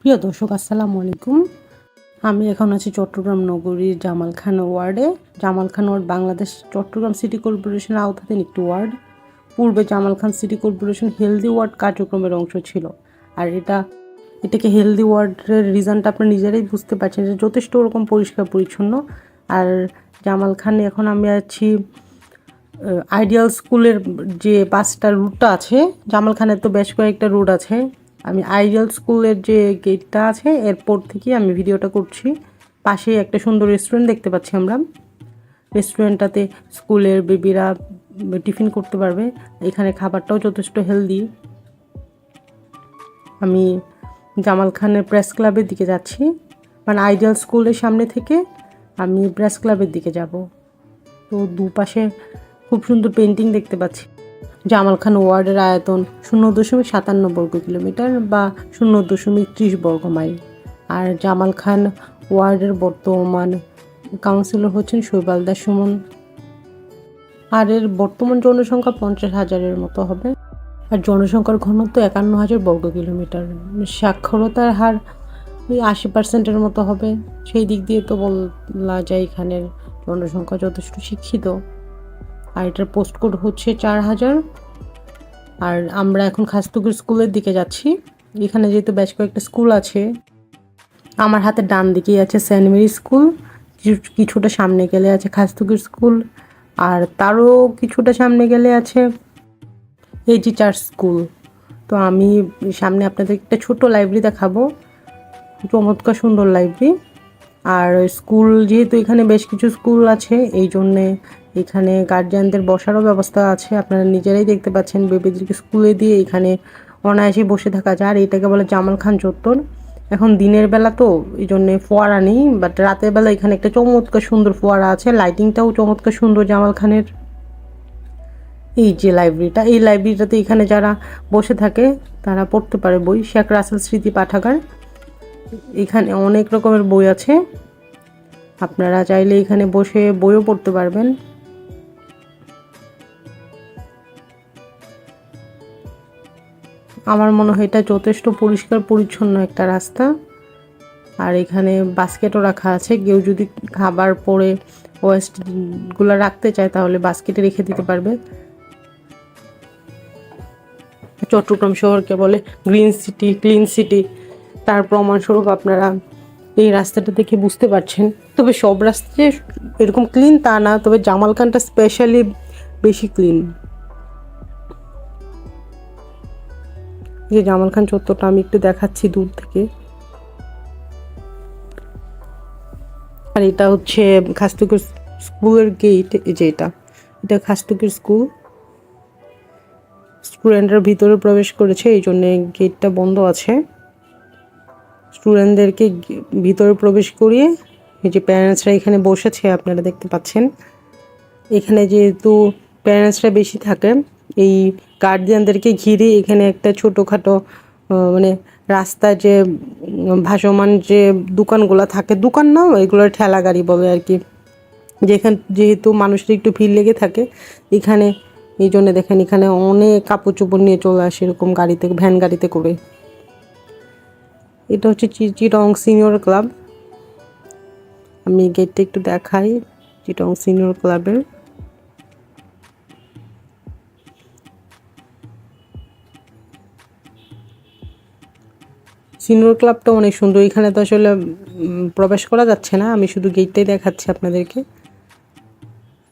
প্রিয় দর্শক, আসসালামু আলাইকুম। আমি এখন আছি চট্টগ্রাম নগরীর জামালখান ওয়ার্ডে। জামালখান ওয়ার্ড বাংলাদেশ চট্টগ্রাম সিটি কর্পোরেশনের আওতাধীন একটি ওয়ার্ড। পূর্বে Jamalkhan city corporation healthy ward কার্যক্রমের অংশ ছিল। আর এটা, এটাকে হেলদি ওয়ার্ডের রিজনটা আপনারা নিজেরাই বুঝতে পারছেন যে যথেষ্ট ওরকম পরিষ্কার পরিচ্ছন্ন। আর জামালখানে এখন আমি আছি আইডিয়াল স্কুলের যে পাঁচটা রুটটা আছে, জামাল খানের তো বেশ কয়েকটা রুট আছে। আমি আইডিয়াল স্কুলের যে গেটটা আছে, এরপর থেকে আমি ভিডিওটা করছি। পাশেই একটা সুন্দর রেস্টুরেন্ট দেখতে পাচ্ছি আমরা। রেস্টুরেন্টটাতে স্কুলের বেবিরা টিফিন করতে পারবে। এখানে খাবারটাও যথেষ্ট হেলদি আমি জামাল খানের প্রেস ক্লাবের দিকে যাচ্ছি। মানে আইডিয়াল স্কুলের সামনে থেকে আমি প্রেস ক্লাবের দিকে যাব। তো দুপাশে খুব সুন্দর পেন্টিং দেখতে পাচ্ছি। জামাল খান ওয়ার্ডের আয়তন শূন্য দশমিক সাতান্ন বর্গ কিলোমিটার বা শূন্য দশমিক ত্রিশ বর্গ মাইল। আর জামাল খান ওয়ার্ডের বর্তমান কাউন্সিলর হচ্ছেন শৈবাল দাস সুমন। আর এর বর্তমান জনসংখ্যা পঞ্চাশ হাজারের মতো হবে। আর জনসংখ্যার ঘনত্ব একান্ন হাজার বর্গ কিলোমিটার। সাক্ষরতার হার ওই আশি পার্সেন্টের মতো হবে। সেই দিক দিয়ে তো বলা যায় এখানের জনসংখ্যা যথেষ্ট শিক্ষিত। আর এটার পোস্ট কোড হচ্ছে চার হাজার। আর আমরা এখন খাস্তুকুর স্কুলের দিকে যাচ্ছি। এখানে যেহেতু বেশ কয়েকটা স্কুল আছে, আমার হাতে ডান দিকেই আছে সেন্ট মেরি স্কুল কিছু- কিছুটা সামনে গেলে আছে খাস্তুকুর স্কুল আর তারও কিছুটা সামনে গেলে আছে এজি চার্চ স্কুল তো আমি সামনে আপনাদের একটা ছোট লাইব্রেরি দেখাবো। চমৎকার সুন্দর লাইব্রেরি আর স্কুল যেহেতু এখানে বেশ কিছু স্কুল আছে, এই জন্যে এখানে গার্জিয়ানদের বসারও ব্যবস্থা আছে। আপনারা নিজেরাই দেখতে পাচ্ছেন, বেবিদেরকে স্কুলে দিয়ে এখানে অনায়াসে বসে থাকা যায়। আর এটাকে বলে জামাল খান চত্বর। এখন দিনের বেলা তো এই জন্যে ফোয়ারা নেই বাট রাতের বেলা এখানে একটা চমৎকার সুন্দর ফোয়ারা আছে। লাইটিংটাও চমৎকার সুন্দর জামাল খানের। এই যে লাইব্রেরিটা এই লাইব্রেরিটাতে এখানে যারা বসে থাকে, তারা পড়তে পারে বই। শেখ রাসেল স্মৃতি পাঠাগার। এখানে অনেক রকমের বই আছে। আপনারা চাইলে এখানে বসে বইও পড়তে পারবেন। আমার মনে হয় এটা যথেষ্ট পরিষ্কার, পরিচ্ছন্ন একটা রাস্তা। আর এখানে বাস্কেটও রাখা আছে। কেউ যদি খাবার পরে ওয়েস্টগুলো রাখতে চায়, তাহলে বাস্কেটে রেখে দিতে পারবে। চট্টগ্রাম শহরকে বলে গ্রিন সিটি ক্লিন সিটি তার প্রমাণস্বরূপ আপনারা এই রাস্তাটা দেখে বুঝতে পারছেন। তবে সব রাস্তা এরকম ক্লিন তা না। তবে জামালখানটা স্পেশালি বেশি ক্লিন যে জামাল খান চত্বরটা আমি একটু দেখাচ্ছি দূর থেকে। আর এটা হচ্ছে খাস্তুকের স্কুলের গেট এই যে এটা। এটা খাস্তুকের স্কুল স্টুডেন্টরা ভিতরে প্রবেশ করেছে, এই জন্য গেটটা বন্ধ আছে। স্টুডেন্টদেরকে ভিতরে প্রবেশ করিয়ে এই যে প্যারেন্টসরা এখানে বসেছে, আপনারা দেখতে পাচ্ছেন। এখানে যেহেতু প্যারেন্টসরা বেশি থাকে এই গার্ডিয়ানদেরকে ঘিরে এখানে একটা ছোটোখাটো মানে রাস্তা যে ভাসমান যে দোকানগুলো থাকে, দোকান না এগুলো ঠেলা গাড়ি বলে আর কি। যেখান, যেহেতু মানুষের একটু ভিড় লেগে থাকে, এখানে, এই জন্য দেখেন এখানে অনেক কাপড় চোপড় নিয়ে চলে আসে এরকম গাড়িতে, ভ্যান গাড়িতে করে। এটা হচ্ছে চিটং সিনিয়র ক্লাব। আমি গেটটা একটু দেখাই, চিটং সিনিয়র ক্লাবের। সিনিয়র ক্লাবটা অনেক সুন্দর। এখানে তো আসলে প্রবেশ করা যাচ্ছে না। আমি শুধু গেটটাই দেখাচ্ছি আপনাদেরকে।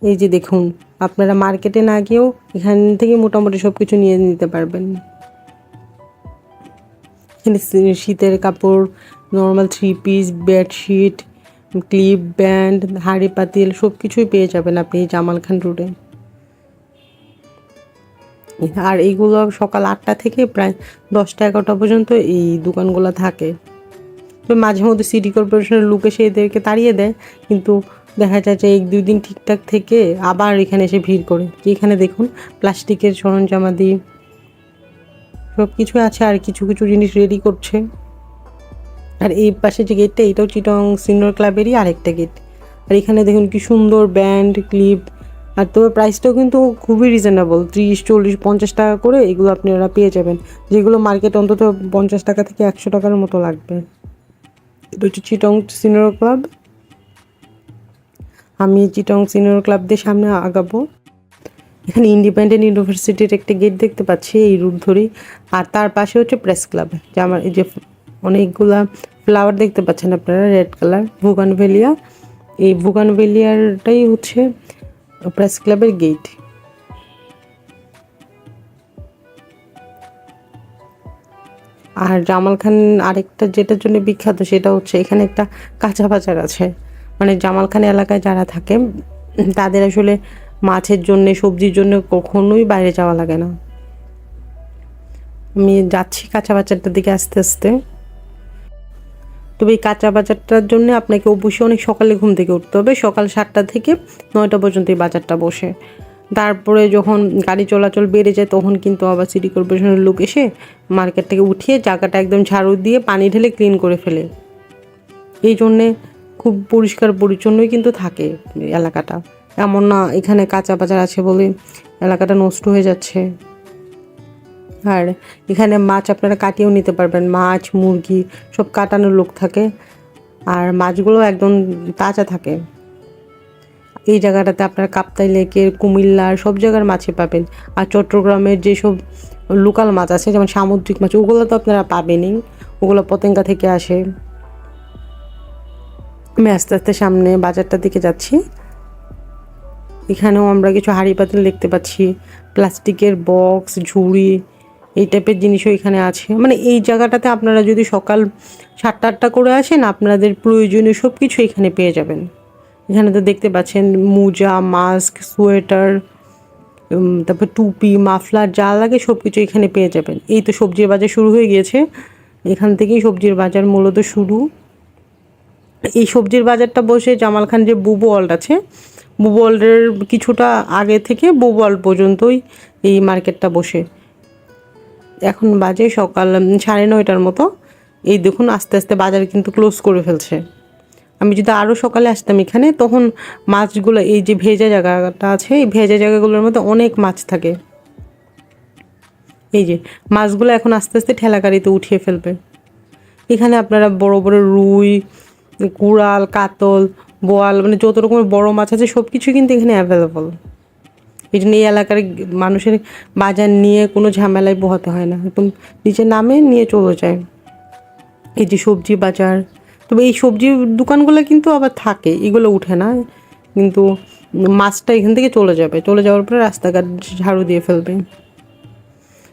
এই যে দেখুন, আপনারা মার্কেটে না গিয়েও এখান থেকে মোটামুটি সব কিছু নিয়ে নিতে পারবেন। এখানে শীতের কাপড় normal three piece bedsheet clip band হাঁড়ি পাতিল সব কিছুই পেয়ে যাবেন আপনি জামাল খান রোডে আর এইগুলো সকাল আটটা থেকে প্রায় দশটা এগারোটা পর্যন্ত এই দোকানগুলো থাকে। তো মাঝে মধ্যে সিটি কর্পোরেশনের লোক এসে এদেরকে তাড়িয়ে দেয়, কিন্তু দেখা যায় যে এক দুই দিন ঠিকঠাক থেকে আবার এখানে এসে ভিড় করে। এখানে দেখুন, প্লাস্টিকের সরঞ্জামাদি সব কিছু আছে আর কিছু কিছু জিনিস রেডি করছে। আর এই পাশে যে গেটটা এটাও চিটং সিনিয়র ক্লাবেরই আরেকটা গেট আর এখানে দেখুন কি সুন্দর ব্যান্ড ক্লিপ আর তবে প্রাইসটাও কিন্তু খুবই রিজনেবল ত্রিশ, চল্লিশ, পঞ্চাশ টাকা করে এগুলো আপনারা পেয়ে যাবেন। যেগুলো মার্কেট অন্তত পঞ্চাশ টাকা থেকে একশো টাকার মতো লাগবে। এটা হচ্ছে চিটং সিনিয়র ক্লাব আমি চিটং সিনিয়র ক্লাব দিয়ে সামনে আগাবো। এখানে ইন্ডিপেন্ডেন্ট ইউনিভার্সিটির একটা গেট দেখতে পাচ্ছি, এই রুট ধরেই। আর তার পাশে হচ্ছে প্রেস ক্লাব যে আমার এই যে অনেকগুলা ফ্লাওয়ার দেখতে পাচ্ছেন আপনারা রেড কালার ভুগানভেলিয়া এই ভুগানভেলিয়ারটাই হচ্ছে প্রেস ক্লাবের গেট আর জামাল খান আরেকটা যেটার জন্য বিখ্যাত সেটা হচ্ছে এখানে একটা কাঁচা বাজার আছে। মানে জামাল খান এলাকায় যারা থাকে, তাদের আসলে মাছের জন্য, সবজির জন্য কখনোই বাইরে যাওয়া লাগে না। আমি যাচ্ছি কাঁচা বাজারটার দিকে আস্তে আস্তে। তবে এই কাঁচা বাজারটার জন্য আপনাকে অবশ্যই অনেক সকালে ঘুম থেকে উঠতে হবে। সকাল সাতটা থেকে নয়টা পর্যন্ত এই বাজারটা বসে। তারপরে যখন গাড়ি চলাচল বেড়ে যায়, তখন কিন্তু আবার সিটি কর্পোরেশনের লোক এসে মার্কেট থেকে উঠিয়ে জায়গাটা একদম ঝাড়ু দিয়ে পানি ঢেলে ক্লিন করে ফেলে। এই জন্যে খুব পরিষ্কার পরিচ্ছন্নই কিন্তু থাকে এলাকাটা। এমন না এখানে কাঁচা বাজার আছে বলে এলাকাটা নষ্ট হয়ে যাচ্ছে। আর এখানে মাছ আপনারা কাটিয়েও নিতে পারবেন। মাছ, মুরগি সব কাটানোর লোক থাকে। আর মাছগুলো একদম তাজা থাকে। এই জায়গাটাতে আপনার কাপ্তাই লেকের কুমিল্লার সব জায়গার মাছই পাবেন। আর চট্টগ্রামের যেসব লোকাল মাছ আছে, যেমন সামুদ্রিক মাছ, ওগুলো তো আপনারা পাবেনই। ওগুলো পতেঙ্গা থেকে আসে। আমি আস্তে আস্তে সামনে বাজারটার দিকে যাচ্ছি। এখানেও আমরা কিছু হাঁড়ি পাতিল দেখতে পাচ্ছি। প্লাস্টিকের বক্স, ঝুড়ি এই টাইপের জিনিসও এখানে আছে। মানে এই জায়গাটাতে আপনারা যদি সকাল সাতটা আটটা করে আসেন, আপনাদের প্রয়োজনীয় সব কিছু এখানে পেয়ে যাবেন। এখানে তো দেখতে পাচ্ছেন মোজা মাস্ক সোয়েটার তারপর টুপি মাফলার যা লাগে সব কিছু এখানে পেয়ে যাবেন। এই তো সবজির বাজার শুরু হয়ে গিয়েছে। এখান থেকেই সবজির বাজার মূলত শুরু। এই সবজির বাজারটা বসে জামাল খান যে বুবু ওয়ার্ল্ড আছে, বুবু ওয়ার্ল্ডের কিছুটা আগে থেকে বুবু ওয়ার্ল্ড পর্যন্তই এই মার্কেটটা বসে। এখন বাজে সকাল সাড়ে নয়টার মতো। এই দেখুন, আস্তে আস্তে বাজার কিন্তু ক্লোজ করে ফেলছে। আমি যদি আরও সকালে আসতাম এখানে, তখন মাছগুলো, এই যে ভেজা জায়গাটা আছে, এই ভেজা জায়গাগুলোর মধ্যে অনেক মাছ থাকে। এই যে, মাছগুলো এখন আস্তে আস্তে ঠেলা গাড়িতে উঠিয়ে ফেলবে। এখানে আপনারা বড় বড় রুই, কুড়াল, কাতল, বোয়াল মানে যত রকমের বড় মাছ আছে সব কিছু কিন্তু এখানে অ্যাভেলেবল এই জন্য এই এলাকার মানুষের বাজার নিয়ে কোনো ঝামেলায় পোহাতে হয় না। একদম নিচে নামে নিয়ে চলে যায়। এই যে সবজি বাজার, তবে এই সবজির দোকানগুলো কিন্তু আবার থাকে, এগুলো উঠে না। কিন্তু মাছটা এখান থেকে চলে যাবে, চলে যাওয়ার পরে রাস্তাঘাট ঝাড়ু দিয়ে ফেলবে।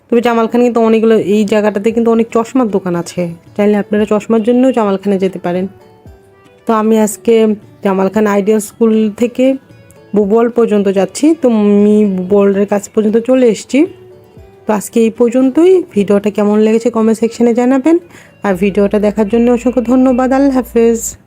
তবে জামালখান কিন্তু অনেকগুলো, এই জায়গাটাতে কিন্তু অনেক চশমার দোকান আছে। চাইলে আপনারা চশমার জন্যও জামালখানে যেতে পারেন। তো আমি আজকে জামালখান আইডিয়াল স্কুল থেকে বুবল পর্যন্ত যাচ্ছি। তো আমি বুবলের কাছ পর্যন্ত চলে এসেছি। তো আজকে এই পর্যন্তই। ভিডিওটা কেমন লেগেছে কমেন্ট সেকশানে জানাবেন। আর ভিডিওটা দেখার জন্য অসংখ্য ধন্যবাদ। আল্লাহ হাফেজ।